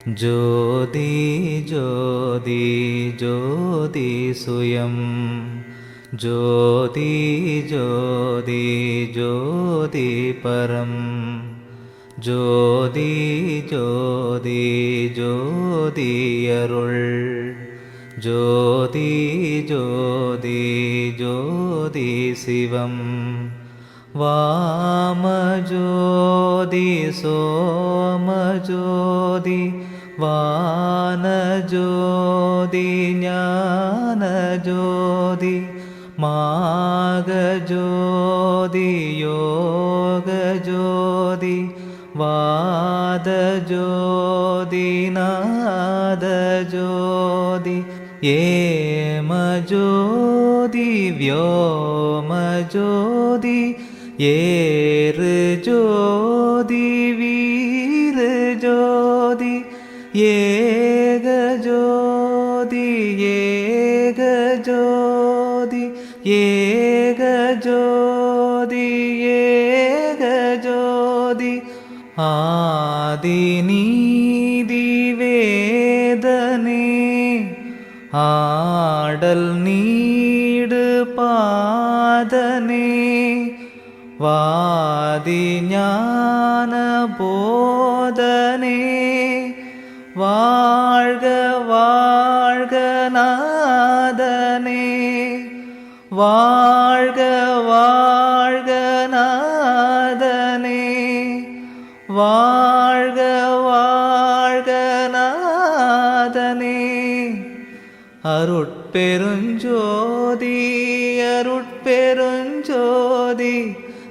ജ്യോതി ജ്യോതി ജ്യോതി സുയം ജ്യോതി ജ്യോതി ജ്യോതി പരം ജ്യോതി ജ്യോതി ജ്യോതിയരുൾ ജ്യോതി ജ്യോതി ജ്യോതി ശിവം വാമ ജ്യോതി வாமஜோதி சோமஜோதி வானஜோதி ஞானஜோதி மாகஜோதி யோகஜோதி வாதஜோதி நாதஜோதி ஏமஜோதி व्योमज्योति ஏறு ഏകജ്യോതി ഏകജ്യോതി ഏകജ്യോതി ഏകജ്യോതി. ആദിനീതിവേദനേ ആടൽ നീട് പാതനേ വാദിജ്ഞാനബോധനേ வாழ்க வாழ்க நாதனே. வாழ்க வாழ்க நாதனே. வாழ்க வாழ்க நாதனே. அருட்பெருஞ்சோதி அருட்